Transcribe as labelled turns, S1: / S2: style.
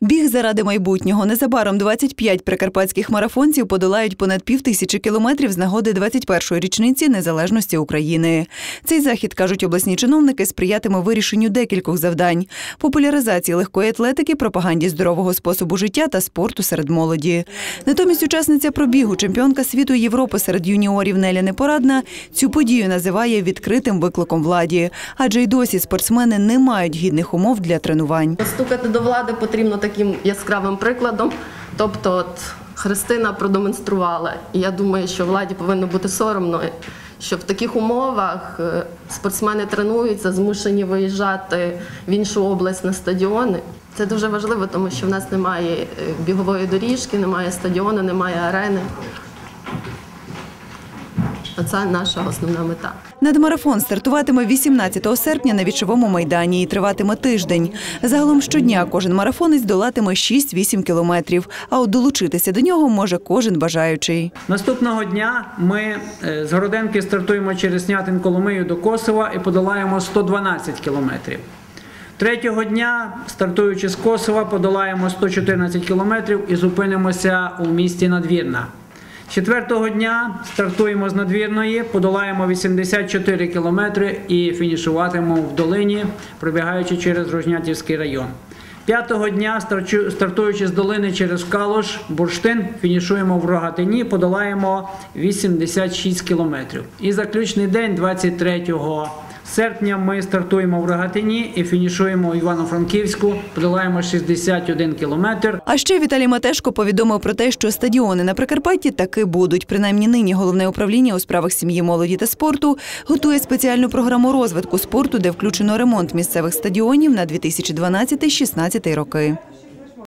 S1: Біг заради майбутнього. Незабаром 25 прикарпатських марафонців подолають понад пів тисячі кілометрів з нагоди 21-ї річниці незалежності України. Цей захід, кажуть обласні чиновники, сприятиме вирішенню декількох завдань: популяризації легкої атлетики, пропаганді здорового способу життя та спорту серед молоді. Натомість учасниця пробігу, чемпіонка світу Європи серед юніорів Неля Непорадна, цю подію називає відкритим викликом владі, адже й досі спортсмени не мають гідних умов для тренувань.
S2: Стукати до влади потрібно таким яскравим прикладом. Тобто, от Христина продемонструвала. І я думаю, що владі повинно бути соромно, що в таких умовах е, спортсмени тренуються, змушені виїжджати в іншу область на стадіони. Це дуже важливо, тому що в нас немає е, бігової доріжки, немає стадіону, немає арени. Оце наша основна мета.
S1: Надмарафон стартуватиме 18 серпня на вічовому майдані і триватиме тиждень. Загалом щодня кожен марафонець долатиме 6-8 кілометрів. А от долучитися до нього може кожен бажаючий.
S3: Наступного дня ми е, з Городенки стартуємо через Снятин Коломию до Косова і подолаємо 112 кілометрів. Третього дня, стартуючи з Косова, подолаємо 114 кілометрів і зупинимося у місті Надвірна. Четвертого дня стартуємо з надвірної, подолаємо 84 кілометри і фінішуватимемо в долині, пробігаючи через Рожнятівський район. П'ятого дня, стартуючи з долини через Калуш, Бурштин, фінішуємо в Рогатині, подолаємо 86 кілометрів. І заключний день, 23 серпня, ми стартуємо в Рогатині і фінішуємо в Івано-Франківську, подолаємо 61 кілометр.
S1: А ще Віталій Матешко повідомив про те, що стадіони на Прикарпатті таки будуть. Принаймні нині головне управління у справах сім'ї, молоді та спорту готує спеціальну програму розвитку спорту, де включено ремонт місцевих стадіонів на 2012-16 роки.